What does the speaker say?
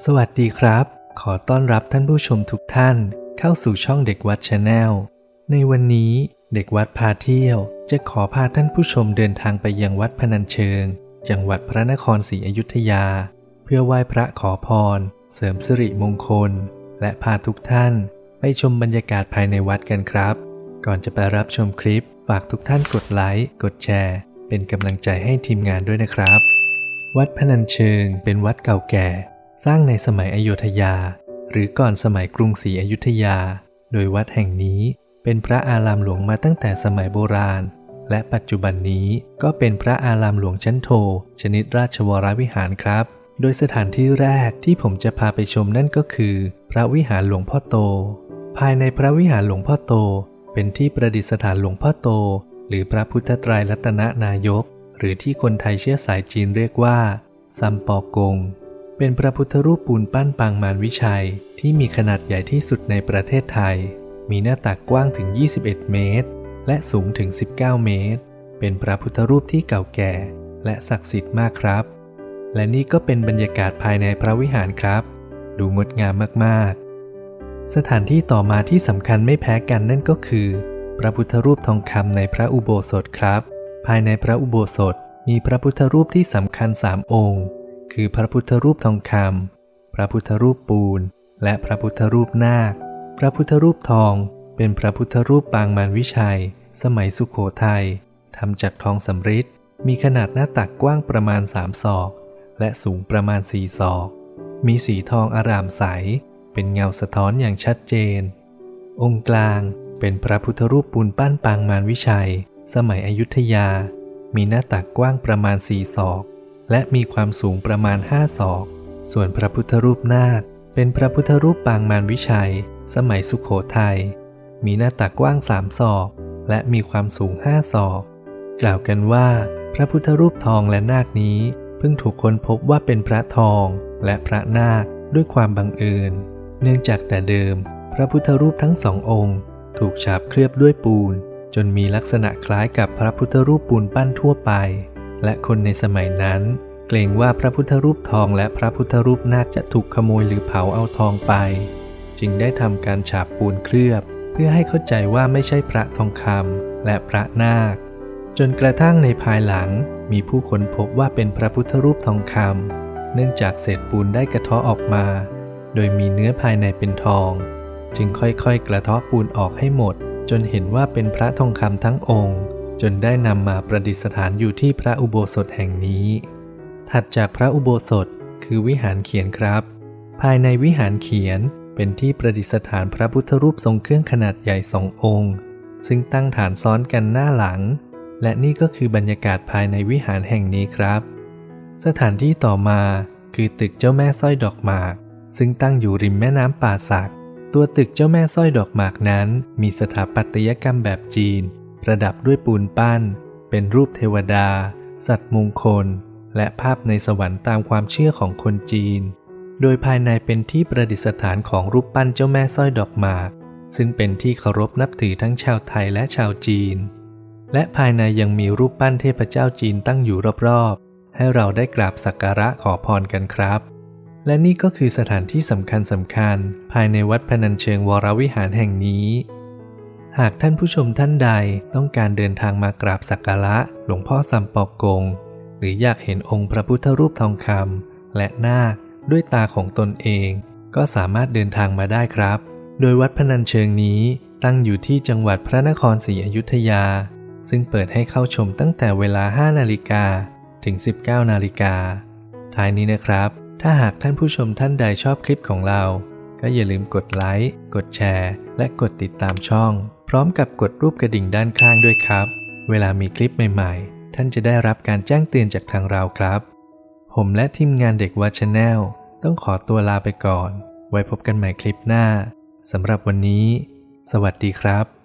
สวัสดีครับ ขอต้อนรับท่านผู้ชมทุกท่านเข้าสู่ช่องเด็กวัดชาแนล ในวันนี้เด็กวัดพาเที่ยว จะขอพาท่านผู้ชมเดินทางไปยังวัดพนัญเชิง จังหวัดพระนครศรีอยุธยา เพื่อไหว้พระขอพร เสริมสิริมงคล และพาทุกท่านไปชมบรรยากาศภายในวัดกันครับ ก่อนจะไปรับชมคลิป ฝากทุกท่านกดไลค์ กดแชร์ เป็นกำลังใจให้ทีมงานด้วยนะครับ วัดพนัญเชิงเป็นวัดเก่าแก่ สร้างในสมัยอโยธยา หรือก่อนสมัยกรุงศรีอยุธยา โดยวัดแห่งนี้เป็นพระอารามหลวงมาตั้งแต่สมัยโบราณ และปัจจุบันนี้ก็เป็นพระอารามหลวงชั้นโท ชนิดราชวรวิหารครับ โดยสถานที่แรกที่ผมจะพาไปชมนั่นก็คือ พระวิหารหลวงพ่อโต ภายในพระวิหารหลวงพ่อโต เป็นที่ประดิษฐานหลวงพ่อโต หรือพระพุทธไตรรัตนนายก หรือที่คนไทยเชื้อสายจีนเรียกว่าซัมปอกง เป็นพระพุทธรูปปูนปั้นปางมารวิชัย ที่มีขนาดใหญ่ที่สุดในประเทศไทย มีหน้าตักกว้างถึง 21 เมตร และสูงถึง 19 เมตร เป็นพระพุทธรูปที่เก่าแก่ และศักดิ์สิทธิ์มากครับ และนี่ก็เป็นบรรยากาศภายในพระวิหารครับ ดูงดงามมากๆ สถานที่ต่อมาที่สำคัญไม่แพ้กันนั่นก็คือ พระพุทธรูปทองคำในพระอุโบสถครับ ภายในพระอุโบสถมีพระพุทธรูปที่สำคัญสามองค์ คือพระพุทธรูปทองคำพระพุทธรูปปูน และพระพุทธรูปนาค พระพุทธรูปทอง เป็นพระพุทธรูปปางมารวิชัย สมัยสุขโขทัยทำจากทองสำริดมีขนาดหน้าตักกว้างประมาณสามศอก และสูงประมาณสี่ศอก มีสีทองอารามใส เป็นเงาสะท้อนอย่างชัดเจน องค์กลางเป็นพระพุทธรูปปูนปั้นปางมารวิชัย สมัยอยุธยา มีหน้าตักกว้างประมาณสี่ศอก และมีความสูงประมาณห้าศอก ส่วนพระพุทธรูปนาค เป็นพระพุทธรูปปางมารวิชัย สมัยสุขโขทัย มีหน้าตักกว้างสามศอก และมีความสูงห้าศอก กล่าวกันว่า พระพุทธรูปทองและนาคนี้ เพิ่งถูกค้นพบว่าเป็นพระทองและพระนาคด้วยความบังเอิญ เนื่องจากแต่เดิม พระพุทธรูปทั้งสององค์ ถูกฉาบเคลือบด้วยปูน จนมีลักษณะคล้ายกับพระพุทธรูปปูนปั้นทั่วไป และคนในสมัยนั้น เกรงว่าพระพุทธรูปทองและพระพุทธรูปนาคจะถูกขโมยหรือเผาเอาทองไป จึงได้ทำการฉาบปูนเคลือบ เพื่อให้เข้าใจว่าไม่ใช่พระทองคำและพระนาค จนกระทั่งในภายหลังมีผู้ค้นพบว่าเป็นพระพุทธรูปทองคำเนื่องจากเศษปูนได้กระเทาะออกมา โดยมีเนื้อภายในเป็นทอง จึงค่อยๆ กระเทาะปูนออกให้หมด จนเห็นว่าเป็นพระทองคำทั้งองค์ จนได้นำมาประดิษฐานอยู่ที่พระอุโบสถแห่งนี้ ถัดจากพระอุโบสถคือวิหารเขียนครับ ภายในวิหารเขียนเป็นที่ประดิษฐานพระพุทธรูปทรงเครื่องขนาดใหญ่สององค์ ซึ่งตั้งฐานซ้อนกันหน้าหลัง และนี่ก็คือบรรยากาศภายในวิหารแห่งนี้ครับ สถานที่ต่อมาคือตึกเจ้าแม่สร้อยดอกหมาก ซึ่งตั้งอยู่ริมแม่น้ำป่าสัก ตัวตึกเจ้าแม่สร้อยดอกหมากนั้น มีสถาปัตยกรรมแบบจีน ประดับด้วยปูนปั้น เป็นรูปเทวดา สัตว์มงคล และภาพในสวรรค์ตามความเชื่อของคนจีน โดยภายในเป็นที่ประดิษฐานของรูปปั้นเจ้าแม่สร้อยดอกหมาก ซึ่งเป็นที่เคารพนับถือทั้งชาวไทยและชาวจีน และภายในยังมีรูปปั้นเทพเจ้าจีนตั้งอยู่รอบๆ ให้เราได้กราบสักการะขอพรกันครับและนี่ก็คือสถานที่สำคัญสำคัญ ภายในวัดพนัญเชิงวรวิหารแห่งนี้ หากท่านผู้ชมท่านใดต้องการเดินทางมากราบสักการะหลวงพ่อสัมปอกกง หรืออยากเห็นองค์พระพุทธรูปทองคำและนาคด้วยตาของตนเอง ก็สามารถเดินทางมาได้ครับ โดยวัดพนัญเชิงนี้ตั้งอยู่ที่จังหวัดพระนครศรีอยุธยา ซึ่งเปิดให้เข้าชมตั้งแต่เวลา 5 นาฬิกาถึง 19 นาฬิกา ท้ายนี้นะครับ ถ้าหากท่านผู้ชมท่านใดชอบคลิปของเรา ก็อย่าลืมกดไลค์ กดแชร์ และกดติดตามช่อง ร้อมกับกดรูปกระดิ่งด้านข้างด้วยครับ เวลามีคลิปใหม่ๆ ท่านจะได้รับการแจ้งเตือนจากทางเราครับ ผมและทีมงานเด็กวัดชาแนลต้องขอตัวลาไปก่อน ไว้พบกันใหม่คลิปหน้าสำหรับวันนี้ สวัสดีครับ